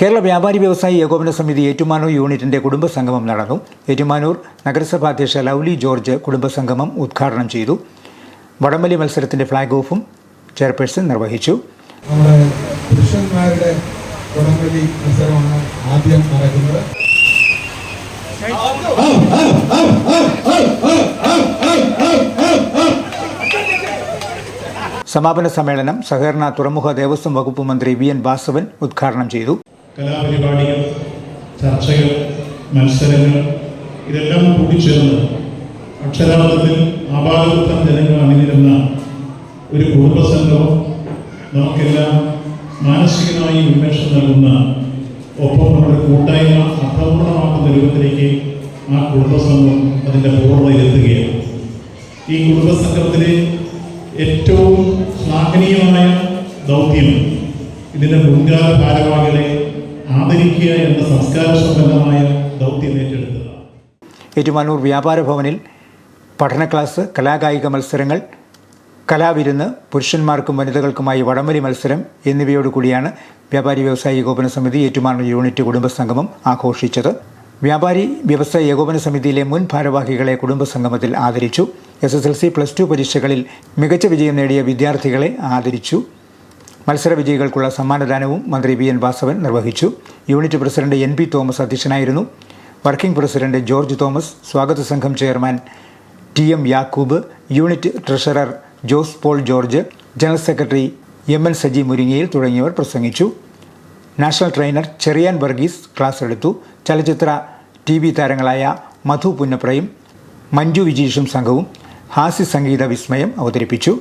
കേരള വ്യാപാരി വ്യവസായി ഏകോപന സമിതി ഏറ്റുമാനൂർ യൂണിറ്റിന്റെ കുടുംബസംഗമം നടന്നു. ഏറ്റുമാനൂർ നഗരസഭാ അധ്യക്ഷ ലൗലി ജോർജ് കുടുംബസംഗമം ഉദ്ഘാടനം ചെയ്തു. വടംവലി മത്സരത്തിന്റെ ഫ്ളാഗ് ഓഫും ചെയർപേഴ്സൺ നിർവഹിച്ചു. നമ്മുടെ പുരുഷന്മാരുടെ വടംവലി മത്സരമാണ് ആദ്യം നടക്കുന്നത്. സമാപന സമ്മേളനം സഹകരണ തുറമുഖ ദേവസ്വം വകുപ്പ് മന്ത്രി വി എൻ വാസവൻ ഉദ്ഘാടനം ചെയ്തു. കലാപരിപാടികൾ ചർച്ചകൾ മത്സരങ്ങൾ ഇതെല്ലാം കൂടിച്ചേർന്ന് അക്ഷരാർത്ഥത്തിൽ ആപാദത്വം ജനങ്ങൾ അണിനിരുന്ന ഒരു കുടുംബസംഗമം നമുക്കെല്ലാം മാനസികമായി ഉന്മേഷം നൽകുന്ന ഒപ്പം നമ്മുടെ കൂട്ടായ്മ അർത്ഥപൂർണമാക്കുന്ന രൂപത്തിലേക്ക് ആ കുടുംബസംഘം അതിന്റെ പൂർണതയിലെത്തുകയാണ് ഈ കുടുംബസംഘത്തിലെ ഏറ്റവും ശ്ലാഘനീയമായ ദൗത്യം ഇതിന്റെ മുൻകാല ഭാരവാഹികളെ ആദരിക്കുക എന്ന സംസ്കാര സംബന്ധമായ ദൗത്യം ഏറ്റെടുത്തതാണ്. ഏറ്റുമാനൂർ വ്യാപാര ഭവനിൽ പഠന ക്ലാസ് കലാകായിക മത്സരങ്ങൾ കലാവിരുന്ന് പുരുഷന്മാർക്കും വനിതകൾക്കുമായി വടംവലി മത്സരം എന്നിവയോടുകൂടിയാണ് വ്യാപാരി വ്യവസായ ഏകോപന സമിതി ഏറ്റുമാനൂർ യൂണിറ്റ് കുടുംബസംഗമം ആഘോഷിച്ചത്. വ്യാപാരി വ്യവസായ ഏകോപന സമിതിയിലെ മുൻ ഭാരവാഹികളെ കുടുംബസംഗമത്തിൽ ആദരിച്ചു. S S L C plus two പരീക്ഷകളിൽ മികച്ച വിജയം നേടിയ വിദ്യാർത്ഥികളെ ആദരിച്ചു. മത്സര വിജയികൾക്കുള്ള സമ്മാനദാനവും മന്ത്രി വി എൻ വാസവൻ നിർവഹിച്ചു. Unit president N P Thomas അധ്യക്ഷനായിരുന്നു. വർക്കിംഗ് പ്രസിഡന്റ് ജോർജ് തോമസ് സ്വാഗത സംഘം chairman T M Yakub unit treasurer Jose Paul George general secretary M N Saji Muringayil തുടങ്ങിയവർ പ്രസംഗിച്ചു. National trainer Cherian Varghese class എടുത്തു. ചലച്ചിത്ര T V താരങ്ങളായ മധു പുന്നപ്രയും മഞ്ജു വിജീഷും സംഘവും ഹാസ്യ സംഗീത വിസ്മയം അവതരിപ്പിച്ചു.